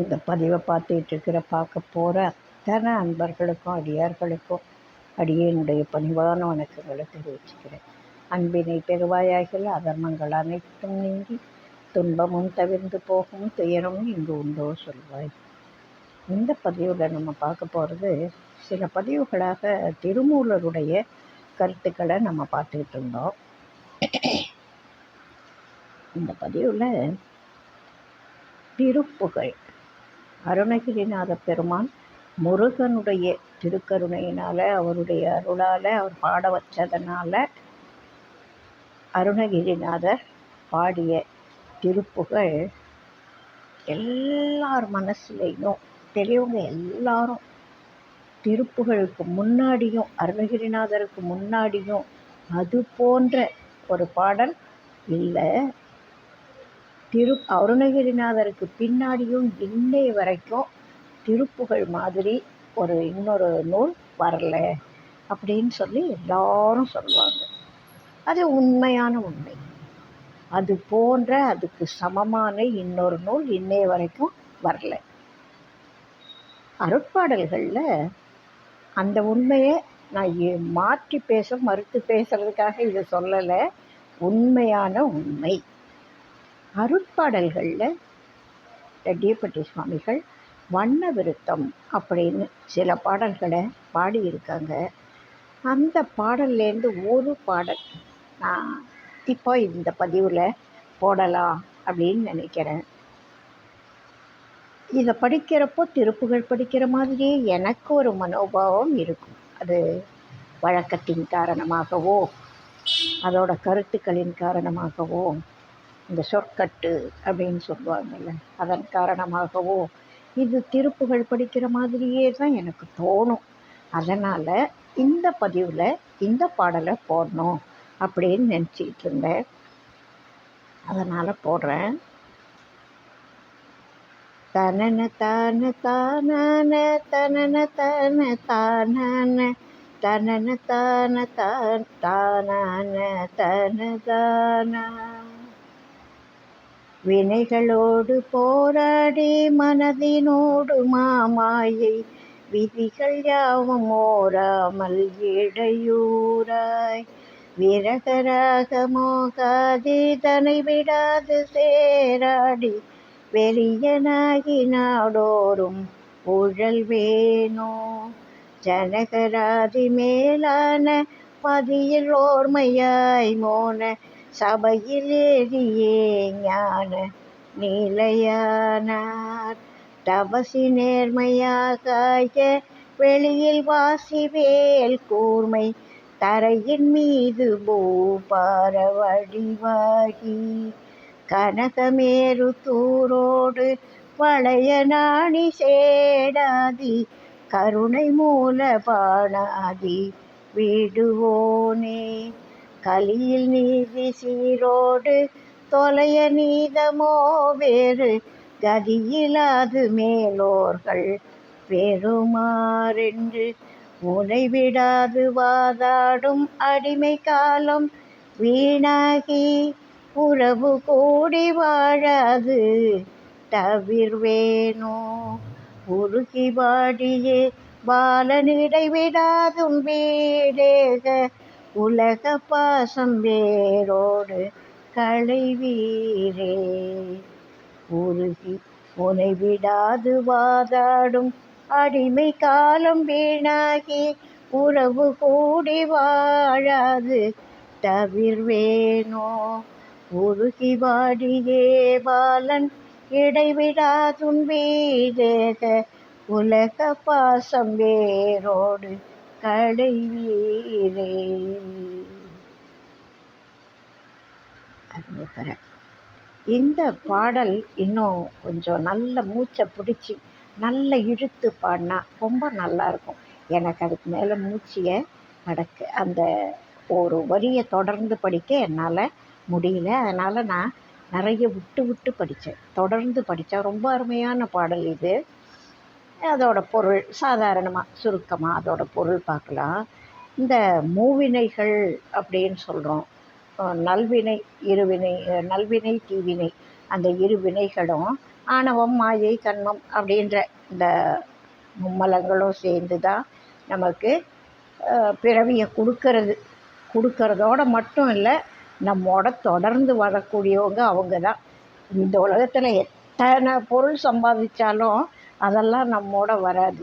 இந்த பதிவை பார்த்துட்டு இருக்கிற பார்க்க போகிற அத்தனை அன்பர்களுக்கும் அடியார்களுக்கும் அடியேனுடைய பணிவான வணக்கங்களை தெரிவிச்சுக்கிறேன். அன்பினை பெருவாயாகில் அதர்மங்கள் அனைத்தும் நீங்கி துன்பமும் தவிர்ந்து போகும் துயரமும் இங்கு உண்டோ சொல்வாய். இந்த பதிவில் நம்ம பார்க்க போகிறது சில பதிவுகளாக திருமூலருடைய கருத்துக்களை நம்ம பார்த்துக்கிட்டு இருந்தோம். இந்த பதிவில் திருப்புகழ் அருணகிரிநாத பெருமான் முருகனுடைய திருக்கருணையினால் அவருடைய அருளால் அவர் பாட வச்சதனால் அருணகிரிநாதர் பாடிய திருப்புகள் எல்லார் மனசுலேயும் பெரியவங்க எல்லாரும் திருப்புகளுக்கு முன்னாடியும் அருணகிரிநாதருக்கு முன்னாடியும் அது போன்ற ஒரு பாடல் இல்லை. திரு அருணகிரிநாதருக்கு பின்னாடியும் இன்னை வரைக்கும் திருப்புகழ் மாதிரி ஒரு இன்னொரு நூல் வரல அப்படின்னு சொல்லி எல்லாரும் சொல்லுவாங்க. அது உண்மையான உண்மை. அது போன்ற அதுக்கு சமமான இன்னொரு நூல் இன்னைய வரைக்கும் வரல. அருட்பாடல்களில் அந்த உண்மையை நான் மாற்றி பேச மறுத்து பேசுறதுக்காக இதை சொல்லலை. உண்மையான உண்மை. அருட்பாடல்களில் ரெட்டியப்பட்டி சுவாமிகள் வண்ண விருத்தம் அப்படின்னு சில பாடல்களை பாடியிருக்காங்க. அந்த பாடல்லேருந்து ஒரு பாடல் நான் இப்போ இந்த பதிவில் போடலாம் அப்படின்னு நினைக்கிறேன். இதை படிக்கிறப்போ திருப்புகள் படிக்கிற மாதிரியே எனக்கு ஒரு மனோபாவம் இருக்கும். அது வழக்கத்தின் காரணமாகவோ அதோட கருத்துக்களின் காரணமாகவோ இந்த சொற்கட்டு அப்படின்னு சொல்லுவாங்கல்ல. அதன் காரணமாகவோ இது திருப்புகள் படிக்கிற மாதிரியே தான் எனக்கு தோணும். அதனால் இந்த பதிவில் இந்த பாடலை போடணும் அப்படின்னு நினச்சிக்கிட்டு இருந்தேன். அதனால் போடுறேன். தனன தான தானன தனன தன தானன தனன தான தான் தானன தனதான வினைகளோடு போராடி மனதினோடு மாமாயை விதிகள் யாவும் ஓராமல் இடையூறாய். விரகராக மோகாதி தனை விடாது சேராடி வெறியனாகி நாடோறும் உழல்வேனோ. ஜனகராதி மேலான பதியில் ஓர்மையாய் மோன சபையிலேறியே ஞான நிலையானார். தபசி நேர்மையாக வெளியில் வாசிவேல் கூர்மை தரையின் மீது பூபார வடிவாகி. கனகமேரு தூரோடு வளைய நாணி சேடாதி கருணை மூல பாணாதி விடுவோனே. கலியில் நீதி சீரோடு தொலைய நீதமோ வேறு கதியிலாது மேலோர்கள் பெருமாறென்று முனைவிடாது வாதாடும் அடிமை காலம் வீணாகி உறவு கூடி வாழாது. தவிர்வேனோ உருகி வாடியே பாலனிடை விடாதும் வீடேக உலக பாசம் வேரோடு களைவீரே. உருகி உனை விடாது வாதாடும் அடிமை காலம் வீணாகி உறவு கூடி வாழாது தவிர்வேனோ. உருகி வாடியே பாலன் இடைவிடாதும் வீரேக உலக பாசம் வேரோடு கடைவீரே. இந்த பாடல் இன்னும் கொஞ்சம் நல்ல மூச்சை பிடிச்சி நல்ல இழுத்து பாடினா ரொம்ப நல்லா இருக்கும். எனக்கு அதுக்கு மேலே மூச்சியை அடக்கு அந்த ஒரு வரியை தொடர்ந்து படிக்க என்னால் முடியல. அதனால் நான் நிறைய விட்டு விட்டு படித்தேன் தொடர்ந்து படித்தா ரொம்ப அருமையான பாடல் இது. அதோட பொருள் சாதாரணமாக சுருக்கமாக அதோட பொருள் பார்க்கலாம். இந்த மூவினைகள் அப்படின்னு சொல்கிறோம் நல்வினை இருவினை நல்வினை தீவினை அந்த இரு வினைகளும் ஆணவம் மாயை கண்மம் அப்படின்ற இந்த மும்மலங்களும் சேர்ந்து தான் நமக்கு பிறவியை கொடுக்கறது. கொடுக்கறதோட மட்டும் இல்லை நம்மோட தொடர்ந்து வரக்கூடியவங்க அவங்க தான் இந்த உலகத்தில் எத்தனை பொருள் சம்பாதிச்சாலும் அதெல்லாம் நம்மோட வராது.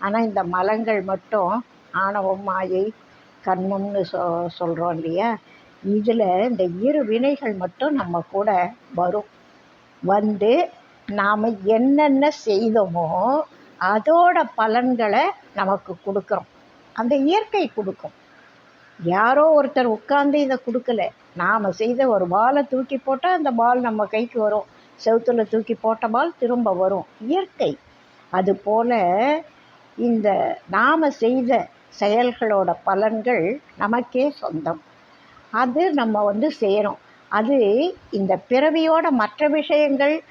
ஆனால் இந்த மலங்கள் மட்டும் ஆணவம் மாயை கர்மம்னு சொ சொல்கிறோம் இல்லையா? இதில் இந்த இரு வினைகள் மட்டும் நம்ம கூட வரும். வந்து நாம் என்னென்ன செய்தோமோ அதோட பலன்களை நமக்கு கொடுக்குறோம். அந்த இயற்கை கொடுக்கும். யாரோ ஒருத்தர் உட்காந்து இதை கொடுக்கல. நாம் செய்த ஒரு பாலை தூக்கி போட்டால் அந்த பால் நம்ம கைக்கு வரும். செவுத்தில் தூக்கி போட்ட பால் திரும்ப வரும். இயற்கை. அதுபோல் இந்த நாம் செய்த செயல்களோட பலன்கள் நமக்கே சொந்தம். அது நம்ம வந்து செய்கிறோம் அது இந்த பிறவியோட மற்ற விஷயங்கள்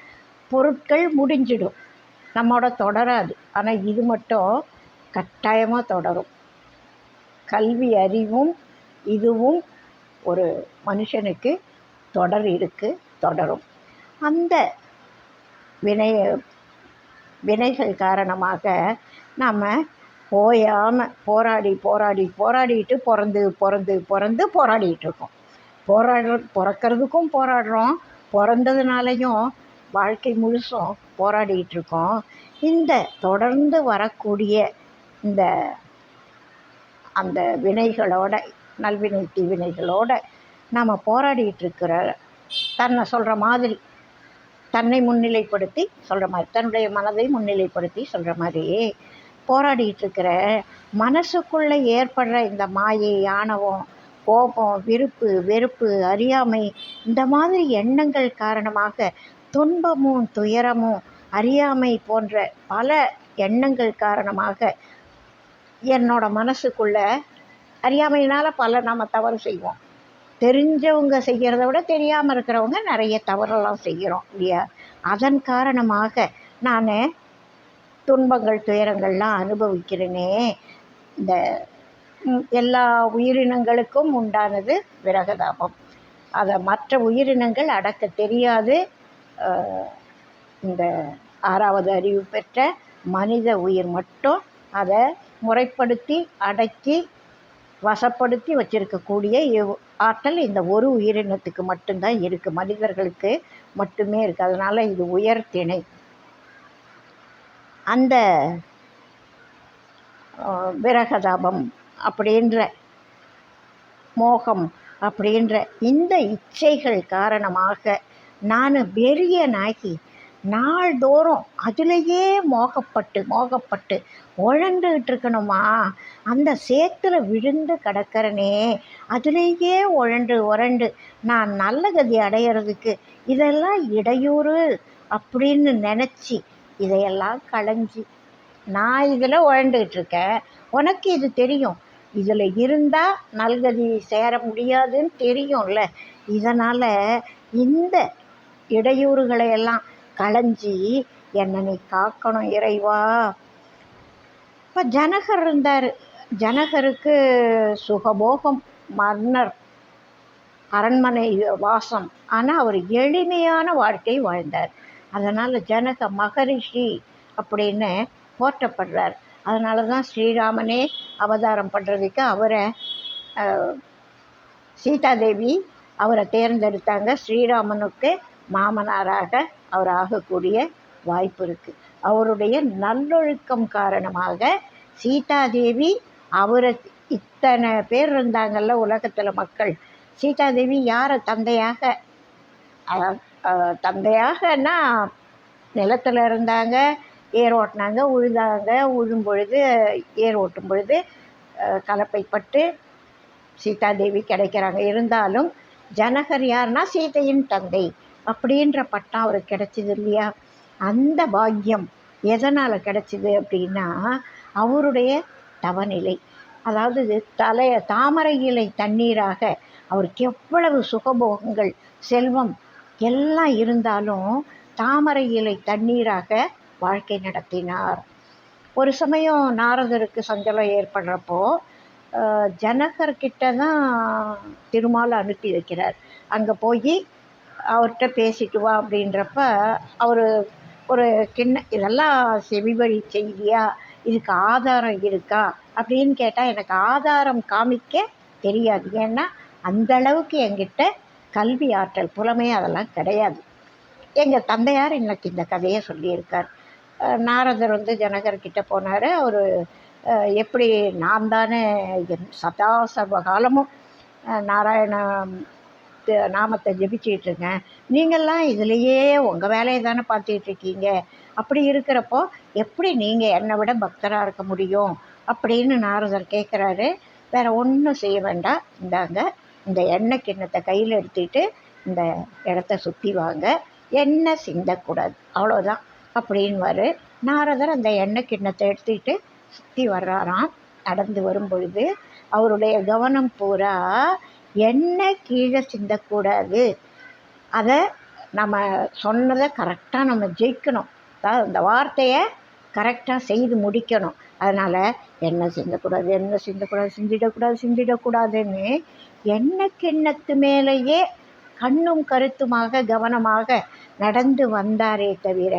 பொருட்கள் முடிஞ்சிடும். நம்மோட தொடராது. ஆனால் இது மட்டும் கட்டாயமாக தொடரும். கல்வி அறிவும் இதுவும் ஒரு மனுஷனுக்கு தொடர் இருக்குது தொடரும். அந்த வினய வினைகள் காரணமாக நம்ம ஓயாமல் போராடி போராடி போராடிட்டு பிறந்து பிறந்து பிறந்து போராடிட்டுருக்கோம் போராடுற பிறக்கறதுக்கும் போராடுறோம். பிறந்ததுனாலையும் வாழ்க்கை முழுசும் போராடிட்டுருக்கோம் இந்த தொடர்ந்து வரக்கூடிய இந்த அந்த வினைகளோட நல்வினை தீவினைகளோட நாம் போராடிட்டுருக்கிற தன்னை சொல்கிற மாதிரி தன்னை முன்னிலைப்படுத்தி சொல்கிற மாதிரி தன்னுடைய மனதை முன்னிலைப்படுத்தி சொல்கிற மாதிரி போராடிட்டு இருக்கிற மனசுக்குள்ளே ஏற்படுற இந்த மாயை ஆணவம் கோபம் விருப்பு வெறுப்பு அறியாமை இந்த மாதிரி எண்ணங்கள் காரணமாக துன்பமும் துயரமும் அறியாமை போன்ற பல எண்ணங்கள் காரணமாக என்னோட மனசுக்குள்ள அறியாமையினால் பல நம்ம தவறு செய்வோம். தெரிஞ்சவங்க செய்கிறத விட தெரியாமல் இருக்கிறவங்க நிறைய தவறெல்லாம் செய்கிறோம் இல்லையா? அதன் காரணமாக நான் துன்பங்கள் துயரங்கள்லாம் அனுபவிக்கிறேனே. இந்த எல்லா உயிரினங்களுக்கும் உண்டானது விரகதாபம். அதை மற்ற உயிரினங்கள் அடக்க தெரியாது. இந்த ஆறாவது அறிவு பெற்ற மனித உயிர் மட்டும் அதை முறைப்படுத்தி அடக்கி வசப்படுத்தி வச்சிருக்கக்கூடிய ஆற்றல் இந்த ஒரு உயிரினத்துக்கு மட்டும்தான் இருக்குது மனிதர்களுக்கு மட்டுமே இருக்குது அதனால் இது உயர் திணை. அந்த விரகதாபம் அப்படின்ற மோகம் அப்படின்ற இந்த இச்சைகள் காரணமாக நான் பெரியனாகி நாள்தோறும் அதிலேயே மோகப்பட்டு மோகப்பட்டு உழண்டுகிட்டு இருக்கணுமா? அந்த சேத்துல விழுந்து கிடக்கிறனே அதிலேயே உழண்டு உரண்டு நான் நல்ல கதி அடையிறதுக்கு இதெல்லாம் இடையூறு அப்படின்னு நினச்சி இதையெல்லாம் களைஞ்சி நான் இதில் உழண்டுகிட்டு இருக்கேன். உனக்கு இது தெரியும். இதில் இருந்தால் நல்கதி சேர முடியாதுன்னு தெரியும்ல. இதனால் இந்த இடையூறுகளையெல்லாம் களைஞ்சி என்னை நீ காக்கணும் இறைவா. இப்போ ஜனகர் இருந்தார். ஜனகருக்கு சுகபோகம் மன்னர் அரண்மனை வாசம். ஆனால் அவர் எளிமையான வாழ்க்கை வாழ்ந்தார். அதனால் ஜனக மகரிஷி அப்படின்னு போற்றப்படுறார். அதனால தான் ஸ்ரீராமனே அவதாரம் பண்ணுறதுக்கு அவரை சீதாதேவி அவரை தேர்ந்தெடுத்தாங்க. ஸ்ரீராமனுக்கு மாமனாராக அவர் ஆகக்கூடிய வாய்ப்பு இருக்குது அவருடைய நல்லொழுக்கம் காரணமாக சீதாதேவி அவரை இத்தனை பேர் இருந்தாங்கல்ல உலகத்தில் மக்கள். சீதாதேவி யாரை? தந்தையாக? தந்தையாகனா நிலத்தில் இருந்தாங்க ஏர் ஓட்டினாங்க உழுதாங்க உழும் பொழுது ஏர் ஓட்டும் பொழுது கலப்பைப்பட்டு சீதாதேவி கிடைக்கிறாங்க. இருந்தாலும் ஜனகர் யாருன்னா சீதையின் தந்தை. அப்படின்ற பட்டம் அவருக்கு கிடைச்சிது இல்லையா? அந்த பாக்கியம் எதனால் கிடைச்சிது அப்படின்னா அவருடைய தவநிலை. அதாவது தலைய தாமரை இலை தண்ணீராக அவருக்கு எவ்வளவு சுகபோகங்கள் செல்வம் எல்லாம் இருந்தாலும் தாமரை இலை தண்ணீராக வாழ்க்கை நடத்தினார். ஒரு சமயம் நாரதருக்கு சஞ்சலம் ஏற்படுறப்போ ஜனகர்கிட்ட தான் திருமால் அனுப்பி வைக்கிறார். அங்கே போய் அவர்கிட்ட பேசிட்டு வா அப்படின்றப்ப அவர் ஒரு கிண்ண இதெல்லாம் செவிவழி செய்தியா? இதுக்கு ஆதாரம் இருக்கா? அப்படின்னு கேட்டால் எனக்கு ஆதாரம் காமிக்க தெரியாது. ஏன்னா அந்தளவுக்கு என்கிட்ட கல்வி ஆற்றல் புலமை அதெல்லாம் கிடையாது. எங்கள் தந்தையார் இன்னைக்கு இந்த கதையை சொல்லியிருக்கார். நாரதர் வந்து ஜனகர்கிட்ட போனார். அவர் எப்படி நான் தானே சதா சர்வ காலமும் நாராயண நாமத்து நாமத்தை ஜெபிச்சிட்டு இருக்கேன் நீங்கள்லாம் இதுலேயே உங்கள் வேலையை தானே பார்த்துட்டு இருக்கீங்க அப்படி இருக்கிறப்போ எப்படி நீங்கள் என்னை விட பக்தராக இருக்க முடியும் அப்படின்னு நாரதர் கேட்குறாரு. வேற ஒன்றும் செய்ய வேண்டாம். இந்தாங்க இந்த எண்ணெய் கிண்ணத்தை கையில் எடுத்துக்கிட்டு இந்த இடத்த சுற்றி வாங்க. எண்ணெய் சிந்தக்கூடாது. அவ்வளோதான் அப்படின்வாரு நாரதர் அந்த எண்ணெய் கிண்ணத்தை எடுத்துக்கிட்டு சுற்றி வர்றாராம். நடந்து வரும் பொழுது அவருடைய கவனம் பூரா எண்ணெய் கீழே சிந்தக்கூடாது. அதை நம்ம சொன்னதை கரெக்டாக நம்ம ஜெயிக்கணும். அதாவது அந்த வார்த்தையை கரெக்டாக செய்து முடிக்கணும். அதனால் எண்ணெய் சிந்தக்கூடாது எண்ணெய் சிந்தக்கூடாது சிந்திடக்கூடாது சிந்திடக்கூடாதுன்னு எண்ணெய் கிண்ணத்து மேலேயே கண்ணும் கருத்துமாக கவனமாக நடந்து வந்தாரே தவிர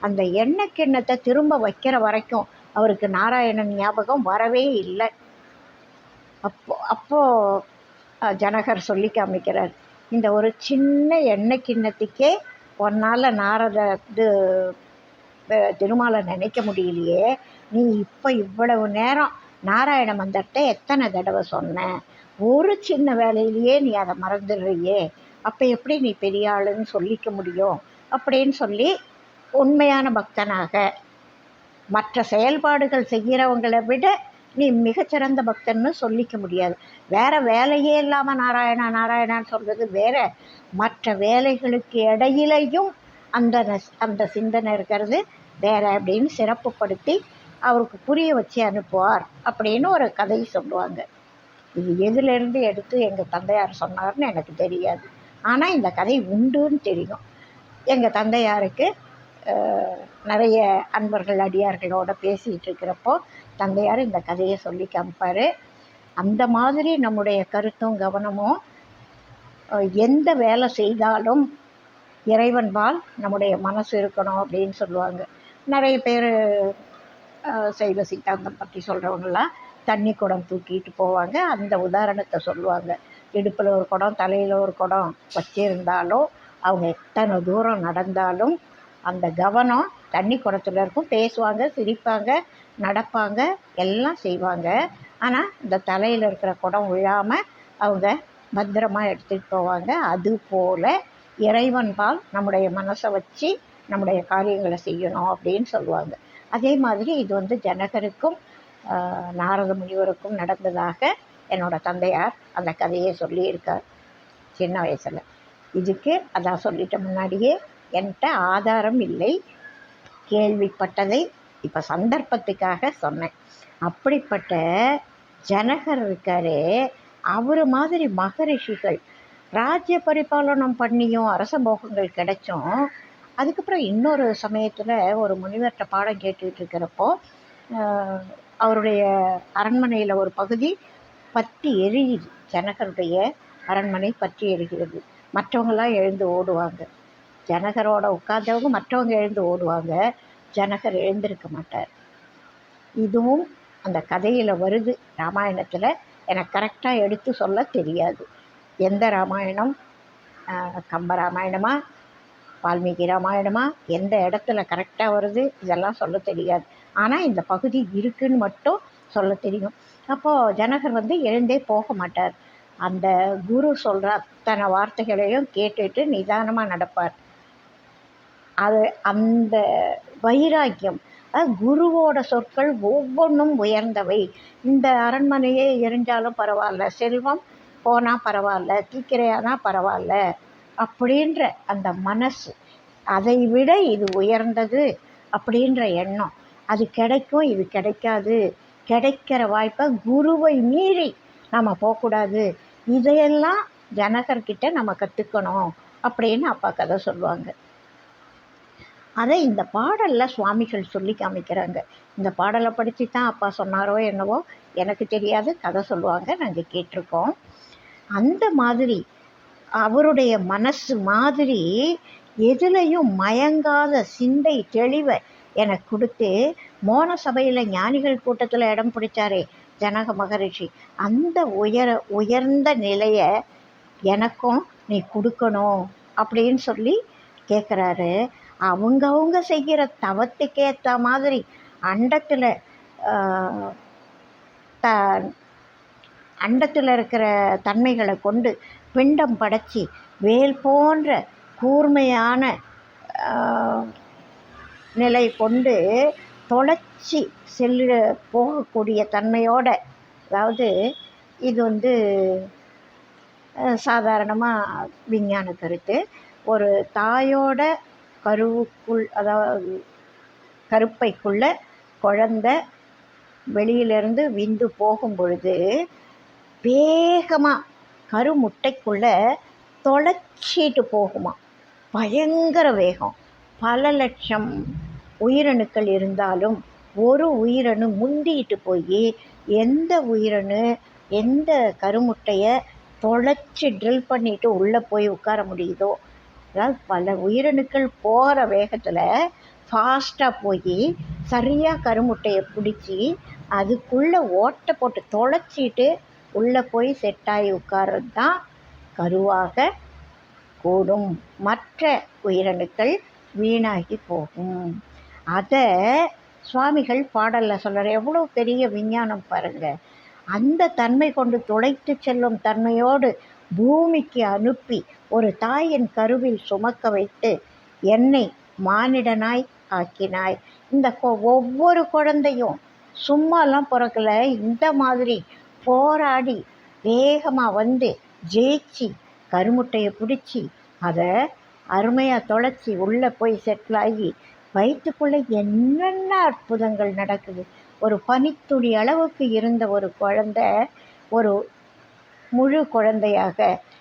அந்த எண்ணெய் கிண்ணத்தை திரும்ப வைக்கிற வரைக்கும் அவருக்கு நாராயணன் ஞாபகம் வரவே இல்லை. அப்போ அப்போது ஜனகர் சொல்லி காமிக்கிறார். இந்த ஒரு சின்ன எண்ணெய் கிண்ணத்துக்கே உன்னால் நாரத இது திருமாலை நினைக்க முடியலையே. நீ இப்போ இவ்வளவு நேரம் நாராயண மந்திரத்தை எத்தனை தடவை சொன்ன? ஒரு சின்ன வேலையிலேயே நீ அதை மறந்துடுறியே. அப்போ எப்படி நீ பெரிய ஆளுன்னு சொல்லிக்க முடியும்? அப்படின்னு சொல்லி உண்மையான பக்தனாக மற்ற செயல்பாடுகள் செய்கிறவங்களை விட நீ மிகச்சிறந்த பக்தன்னு சொல்லிக்க முடியாது. வேற வேலையே இல்லாமல் நாராயணா நாராயணான்னு சொல்கிறது வேற. மற்ற வேலைகளுக்கு இடையிலையும் அந்த நஸ்- அந்த சிந்தனை இருக்கிறது வேற அப்படின்னு சிறப்புப்படுத்தி அவருக்கு புரிய வச்சு அனுப்புவார் அப்படின்னு ஒரு கதை சொல்லுவாங்க. இது எதுலேருந்து எடுத்து எங்கள் தந்தையார் சொன்னார்னு எனக்கு தெரியாது. ஆனால் இந்த கதை உண்டுன்னு தெரியும். எங்கள் தந்தையாருக்கு நிறைய அன்பர்கள் அடியார்களோட பேசிகிட்டு இருக்கிறப்போ தந்தையார் இந்த கதையை சொல்லி காமிப்பார். அந்த மாதிரி நம்முடைய கருத்தும் கவனமும் எந்த வேலை செய்தாலும் இறைவன்பால் நம்முடைய மனசு இருக்கணும் அப்படின்னு சொல்லுவாங்க. நிறைய பேர் சைவ சித்தாந்தம் பற்றி சொல்கிறவங்களாம் தண்ணி குடம் தூக்கிட்டு போவாங்க. அந்த உதாரணத்தை சொல்லுவாங்க. இடுப்பில் ஒரு குடம் தலையில் ஒரு குடம் வச்சிருந்தாலும் அவங்க எத்தனை தூரம் நடந்தாலும் அந்த கவனம் தண்ணி குடத்துல இருக்கும். பேசுவாங்க சிரிப்பாங்க. நடப்பாங்க எல்லாம் செய்வாங்க. ஆனால் இந்த தலையில் இருக்கிற குடம் விழாமல் அவங்க பத்திரமா எடுத்துகிட்டு போவாங்க. அதுபோல் இறைவன் இறைவன்பால் நம்முடைய மனசை வச்சு நம்முடைய காரியங்களை செய்யணும் அப்படின்னு சொல்லுவாங்க. அதே மாதிரி இது வந்து ஜனகருக்கும் நாரத முனிவருக்கும் நடந்ததாக என்னோட தந்தையார் அந்த கதையை சொல்லியிருக்கார். சின்ன வயசில். இதுக்கு அதான் சொல்லிட்ட முன்னாடியே என்கிட்ட ஆதாரம் இல்லை கேள்விப்பட்டதை இப்போ சந்தர்ப்பத்துக்காக சொன்னேன். அப்படிப்பட்ட ஜனகர் இருக்காரே அவர் மாதிரி மகரிஷிகள் ராஜ்ய பரிபாலனம் பண்ணியும் அரச போகங்கள் கிடைச்சும் அதுக்கப்புறம் இன்னொரு சமயத்தில் ஒரு முனிவர்கிட்ட பாடம் கேட்டுக்கிட்டு இருக்கிறப்போ அவருடைய அரண்மனையில் ஒரு பகுதி பற்றி எரியுது. ஜனகருடைய அரண்மனை பற்றி எரிகிறது. மற்றவங்களாம் எழுந்து ஓடுவாங்க. ஜனகரோட உட்கார்ந்தவங்க மற்றவங்க எழுந்து ஓடுவாங்க. ஜனகர் எழுந்திருக்க மாட்டார். இதுவும் அந்த கதையில் வருது. ராமாயணத்தில் எனக்கு கரெக்டாக எடுத்து சொல்ல தெரியாது. எந்த ராமாயணம்? கம்ப ராமாயணமா? வால்மீகி ராமாயணமா? எந்த இடத்துல கரெக்டாக வருது? இதெல்லாம் சொல்ல தெரியாது. ஆனால் இந்த பகுதி இருக்குன்னு மட்டும் சொல்ல தெரியும். அப்போது ஜனகர் வந்து எழுந்தே போக மாட்டார். அந்த குரு சொல்கிற அத்தனை வார்த்தைகளையும் கேட்டுட்டு நிதானமாக நடப்பார். அது அந்த வைராக்கியம் குருவோட சொற்கள் ஒவ்வொன்றும் உயர்ந்தவை. இந்த அரண்மனையே எரிஞ்சாலும் பரவாயில்ல செல்வம் போனால் பரவாயில்ல தீக்கிரையானா பரவாயில்ல அப்படின்ற அந்த மனசு. அதை விட இது உயர்ந்தது அப்படின்ற எண்ணம். அது கிடைக்கும் இது கிடைக்காது. கிடைக்கிற வாய்ப்பை குருவை மீறி நம்ம போகக்கூடாது. இதையெல்லாம் ஜனகர்கிட்ட நம்ம கற்றுக்கணும் அப்படின்னு அப்பா கதை சொல்லுவாங்க. அதை இந்த பாடலில் சுவாமிகள் சொல்லி காமிக்கிறாங்க. இந்த பாடலை படித்து தான் அப்பா சொன்னாரோ என்னவோ எனக்கு தெரியாது. கதை சொல்லுவாங்க. நாங்கள் கேட்டிருக்கோம். அந்த மாதிரி அவருடைய மனசு மாதிரி எதுலையும் மயங்காத சிந்தை தெளிவை எனக்கு கொடுத்து மோன சபையில் ஞானிகள் கூட்டத்தில் இடம் பிடிச்சாரே ஜனக மகரிஷி. அந்த உயர உயர்ந்த நிலையை எனக்கும் நீ கொடுக்கணும் அப்படின்னு சொல்லி கேட்குறாரு அவங்கவுங்க செய்கிற தவத்துக்கேற்ற மாதிரி அண்டத்தில் த அண்டத்தில் இருக்கிற தன்மைகளை கொண்டு பிண்டம் படைச்சி வேல் போன்ற கூர்மையான நிலை கொண்டு தொலைச்சி செல்லு போகக்கூடிய தன்மையோட அதாவது இது வந்து சாதாரணமாக விஞ்ஞான கருத்து. ஒரு தாயோட கருவுக்குள் அதாவது கருப்பைக்குள்ளே குழந்த வெளியிலேருந்து விந்து போகும் பொழுது வேகமாக கருமுட்டைக்குள்ளே தொலைச்சிட்டு போகுமா. பயங்கர வேகம். பல லட்சம் உயிரணுக்கள் இருந்தாலும் ஒரு உயிரணு முந்திட்டு போய் எந்த உயிரணு எந்த கருமுட்டையை தொலைச்சி ட்ரில் பண்ணிட்டு உள்ளே போய் உட்கார முடியுதோ அதாவது பல உயிரணுக்கள் போகிற வேகத்தில் ஃபாஸ்ட்டாக போய் சரியாக கருமுட்டையை பிடிச்சி அதுக்குள்ளே ஓட்டை போட்டு தொலைச்சிட்டு உள்ளே போய் செட்டாகி உட்கார்றது தான் கருவாக கூடும். மற்ற உயிரணுக்கள் வீணாகி போகும். அதை சுவாமிகள் பாடலில் சொல்கிறார் எவ்வளோ பெரிய விஞ்ஞானம் பாருங்கள் அந்த தன்மை கொண்டு துளைத்து செல்லும் தன்மையோடு பூமிக்கு அனுப்பி ஒரு தாயின் கருவில் சுமக்க வைத்து என்னை மானிடனாய் ஆக்கினாய். இந்த ஒவ்வொரு குழந்தையும் சும்மாலாம் பிறக்கல. இந்த மாதிரி போராடி வேகமாக வந்து ஜெயிச்சு கருமுட்டையை பிடிச்சி அதை அருமையாக தொலைச்சி உள்ளே போய் செட்டில் ஆகி வயிற்றுக்குள்ளே என்னென்ன அற்புதங்கள் நடக்குது. ஒரு பனித்துளி அளவுக்கு இருந்த ஒரு குழந்த ஒரு முழு குழந்தையாக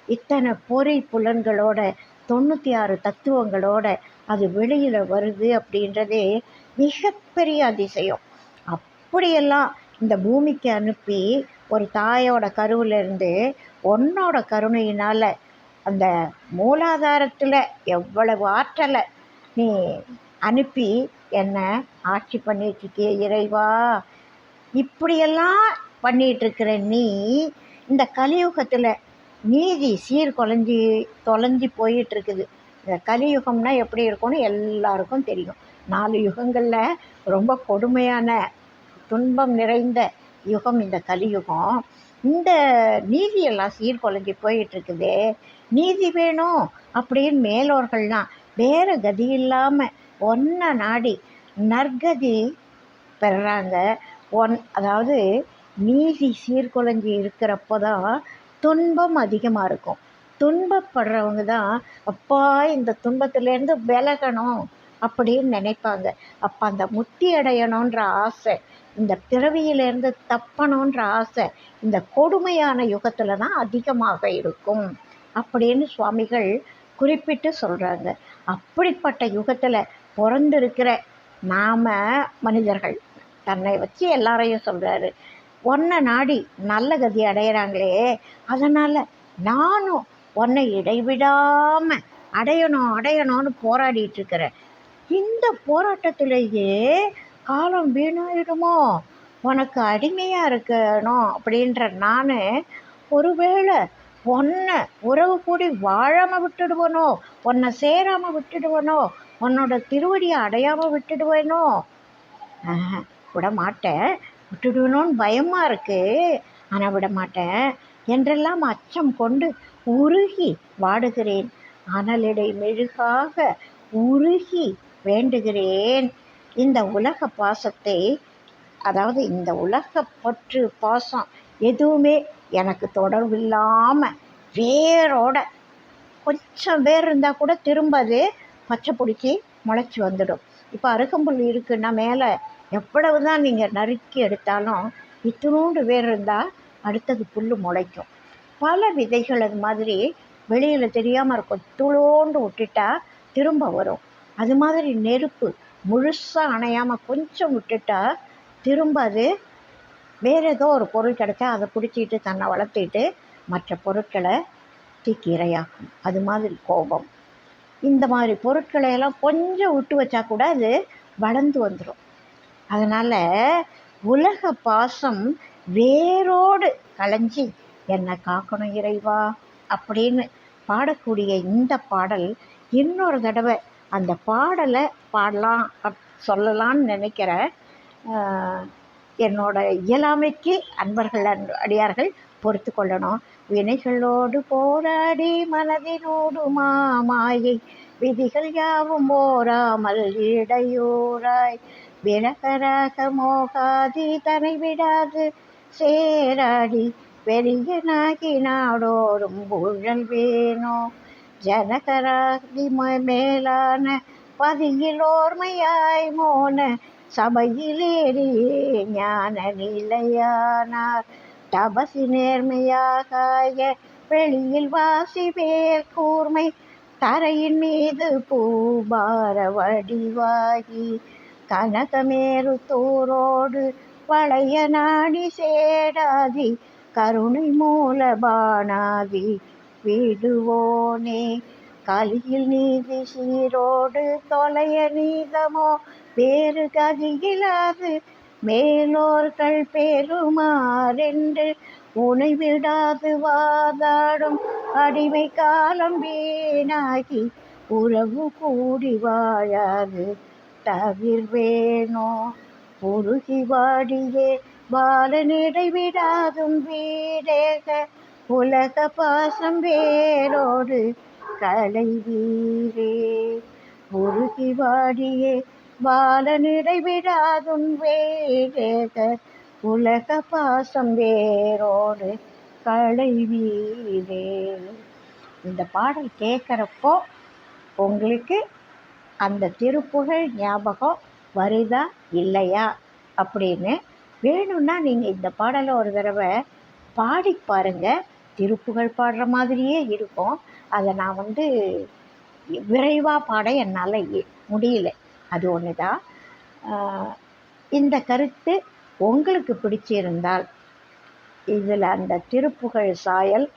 இத்தனை பொறி புலன்களோட தொண்ணூற்றி ஆறு தத்துவங்களோட அது வெளியில் வருது அப்படின்றதே மிகப்பெரிய அதிசயம். அப்படியெல்லாம் இந்த பூமிக்கு அனுப்பி ஒரு தாயோட கருவிலிருந்து ஒன்னோட கருணையினால் அந்த மூலாதாரத்தில் எவ்வளவு ஆற்றலை நீ அனுப்பி என்னை ஆட்சி பண்ணிகிட்ருக்கிய இறைவா? இப்படியெல்லாம் பண்ணிகிட்ருக்கிற நீ இந்த கலியுகத்தில் நீதி சீர்குலைஞ்சி தொலைஞ்சி போயிட்டுருக்குது. இந்த கலியுகம்னா எப்படி இருக்கும்னு எல்லாருக்கும் தெரியும். நாலு யுகங்களில் ரொம்ப கொடுமையான துன்பம் நிறைந்த யுகம் இந்த கலியுகம். இந்த நீதியெல்லாம் சீர்குலைஞ்சி போயிட்டுருக்குது. நீதி வேணும் அப்படின்னு மேலோர்கள்லாம் வேறு கதி இல்லாமல் ஒன்றை நாடி நற்கதி பெறுறாங்க ஒன் அதாவது நீதி சீர்குலைஞ்சி இருக்கிறப்போ தான் துன்பம் அதிகமாக இருக்கும். துன்பப்படுறவங்க தான் அப்பா இந்த துன்பத்துலேருந்து விலகணும் அப்படின்னு நினைப்பாங்க. அப்போ அந்த முத்தி அடையணுன்ற ஆசை இந்த பிறவியிலேருந்து தப்பணுன்ற ஆசை இந்த கொடுமையான யுகத்தில் தான் அதிகமாக இருக்கும் அப்படின்னு சுவாமிகள் குறிப்பிட்டு சொல்கிறாங்க அப்படிப்பட்ட யுகத்தில் பிறந்திருக்கிற நாம் மனிதர்கள் தன்னை வச்சு எல்லாரையும் சொல்கிறாரு ஒன்றை நாடி நல்ல கதி அடையிறாங்களே அதனால் நானும் உன்னை இடைவிடாமல் அடையணும் அடையணும்னு போராடிட்டு இருக்கிறேன் இந்த போராட்டத்திலேயே காலம் வீணாயிடுமோ? உனக்கு அடிமையாக இருக்கணும் அப்படின்ற நான் ஒருவேளை உன்னை உறவு கூடி வாழாமல் விட்டுடுவனோ உன்னை சேராமல் விட்டுடுவனோ உன்னோட திருவடியை அடையாமல் விட்டுடுவேனோ? விட மாட்டேன் விட்டுடுவேணும்னு பயமாக இருக்குது ஆனால் விட மாட்டேன். என்றெல்லாம் அச்சம் கொண்டு உருகி வாடுகிறேன். அனலிடை மெழுகாக உருகி வேண்டுகிறேன். இந்த உலக பாசத்தை அதாவது இந்த உலக பற்று பாசம் எதுவுமே எனக்கு தொடர்பு இல்லாமல் வேரோட கொஞ்சம் வேர் இருந்தால் கூட திரும்ப அது பச்சை பிடிச்சி முளைச்சி வந்துடும். இப்போ அருகம்புல் இருக்குன்னா மேலே எவ்வளவு தான் நீங்கள் நறுக்கி எடுத்தாலும் இத்தினூண்டு வேர் இருந்தால் அடுத்தது புல் முளைக்கும். பல விதைகள் அது மாதிரி வெளியில் தெரியாமல் இருக்கும். துளோண்டு விட்டுட்டா திரும்ப வரும். அது மாதிரி நெருப்பு முழுசாக அணையாமல் கொஞ்சம் விட்டுட்டா திரும்ப அது வேறு ஏதோ ஒரு பொருள் கிடச்சா அதை பிடிச்சிட்டு தன்னை வளர்த்திட்டு மற்ற பொருட்களை தீக்கி இரையாக்கும். அது மாதிரி கோபம். இந்த மாதிரி பொருட்களை எல்லாம் கொஞ்சம் விட்டு வச்சா கூட அது வளர்ந்து வந்துடும் அதனால் உலக பாசம் வேரோடு களைஞ்சி என்னை காக்கணும் இறைவா அப்படின்னு பாடக்கூடிய இந்த பாடல் இன்னொரு தடவை அந்த பாடலை பாடலாம் அப் சொல்லலான்னு நினைக்கிற என்னோட இயலாமைக்கு அன்பர்கள் அடியார்கள் பொறுத்து கொள்ளணும். வினைகளோடு போராடி மனதினோடு மாமாயை விதிகள் யாவும் ஓராமல் இடையூறாய். விலகராக மோகாதி தனை விடாது சேராடி பெரியனாகி நாடோறும் ஊழல் வேணோ ஜனகராதி மேலான பதியில் ஓர்மையாய் மோன. சபையிலேறியே ஞான நிலையானார். தபசி நேர்மையாக வெளியில் வாசி வேர் கூர்மை. கரையின் மீது பூபார வடிவாகி கனகமேறு தூரோடு வளைய நாடி சேடாதி கருணை மூலபானாதி விடுவோனே. கலியில் நீதி சீரோடு தொலைய நீதமோ வேறு கதியிலாது மேலோர்கள் பெருமாறென்று உனை விடாது வாதாடும் அடிமை காலம் வீணாகி உறவு கூடி வாழாது. தவிர்வேனோ? உருகி வாடியே பாலனிடை விடாதும் வீடேக உலக பாசம் வேரோடு கலை வீரே. உருகி வாடியே பாலனிடை விடாதும் வேக உலக பாசம் வேரோடு கடைவீரே இந்த பாடல் கேட்குறப்போ உங்களுக்கு அந்த திருப்புகழ் ஞாபகம் வருதா இல்லையா அப்படின்னு வேணும்னா நீங்கள் இந்த பாடலை ஒரு தடவை பாடி பாருங்கள் திருப்புகழ் பாடுற மாதிரியே இருக்கும். அதை நான் வந்து விரைவாக பாட என்னால் முடியல. அது ஒன்று தான் இந்த கருத்து உங்களுக்கு பிடிச்சிருந்தால் இதில் அந்த திருப்புகழ் சாயல்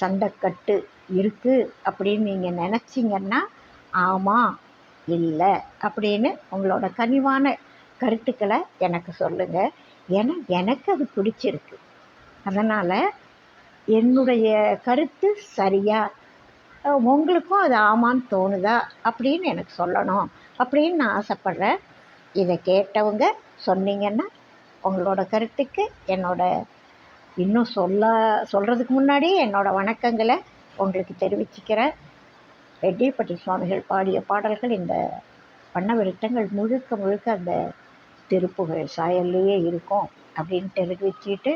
சண்டைக்கட்டு இருக்குது அப்படின்னு நீங்கள் நினச்சிங்கன்னா ஆமாம் இல்லை அப்படின்னு உங்களோட கனிவான கருத்துக்களை எனக்கு சொல்லுங்கள் ஏன்னா எனக்கு அது பிடிச்சிருக்கு. அதனால் என்னுடைய கருத்து சரியாக உங்களுக்கும் அது ஆமான்னு தோணுதா அப்படின்னு எனக்கு சொல்லணும் அப்படின்னு நான் ஆசைப்பட்றேன். இதை கேட்டவங்க சொன்னீங்கன்னா உங்களோட கருத்துக்கு என்னோட இன்னும் சொல்ல சொல்கிறதுக்கு முன்னாடி என்னோடய வணக்கங்களை உங்களுக்கு தெரிவிச்சுக்கிறேன். ரெட்டிப்பட்டி சுவாமிகள் பாடிய பாடல்கள் இந்த பண்ண விருத்தங்கள் முழுக்க முழுக்க அந்த திருப்புகழ் சாயல்லையே இருக்கும் அப்படின்னு தெரிவிச்சுட்டு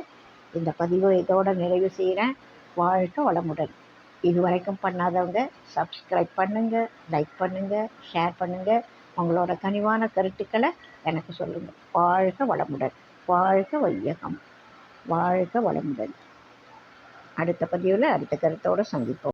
இந்த பதிவை இதோடு நிறைவு செய்கிறேன். வாழ்க வளமுடன். இது வரைக்கும் பண்ணாதவங்க சப்ஸ்கிரைப் பண்ணுங்கள் லைக் பண்ணுங்கள் ஷேர் பண்ணுங்கள் உங்களோட கனிவான கருத்துக்களை எனக்கு சொல்லுங்கள் வாழ்க வளமுடன். வாழ்க வையகம். வாழ்க வளமுடன். அடுத்த பதிவில் அடுத்த கருத்தோடு சந்திப்போம்.